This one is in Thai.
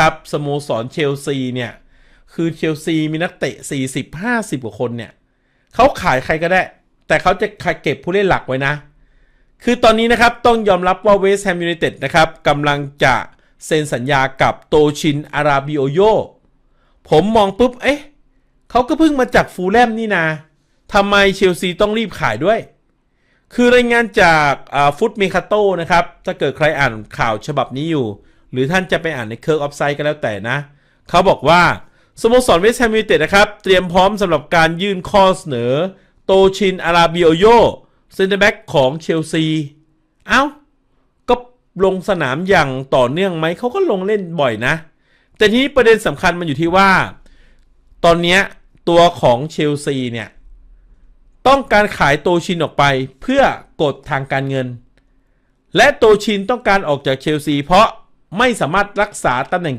ครับสโมสรเชลซีเนี่ย คือเชลซีมีนักเตะ 40-50 กว่าคนเนี่ยเขาขายใครก็ได้ แต่เขาจะเก็บผู้เล่นหลักไว้นะ คือตอนนี้นะครับต้องยอมรับว่าเวสต์แฮมยูไนเต็ดนะครับกำลังจะเซ็นสัญญากับโตชินอาราบิโอโยผมมองปุ๊บ เอ๊ะเขาก็เพิ่งมาจากฟูลแลมนี่นาทำไมเชลซีต้องรีบขายด้วย คือรายงานจากฟุตเมคาโตนะครับ ถ้าเกิดใครอ่านข่าวฉบับนี้อยู่ หรือท่านจะไปอ่านในเคิร์กออฟไซด์ก็แล้วแต่นะ เขาบอกว่าสโมสรเวสต์แฮมยูเต็ดนะครับ เตรียมพร้อมสำหรับการยื่นข้อเสนอ โตชินอาราบิโอโยเซนเตอร์แบ็กของเชลซี เอ้า ก็ลงสนามอย่างต่อเนื่องไหม เขาก็ลงเล่นบ่อยนะ แต่ทีนี้ประเด็นสำคัญมันอยู่ที่ว่า ตอนนี้ตัวของเชลซีเนี่ย ต้องการขายโตชินออกไปเพื่อกดทางการเงิน และโตชินต้องการออกจากเชลซีเพราะ ไม่สามารถรักษาตำแหน่งตัว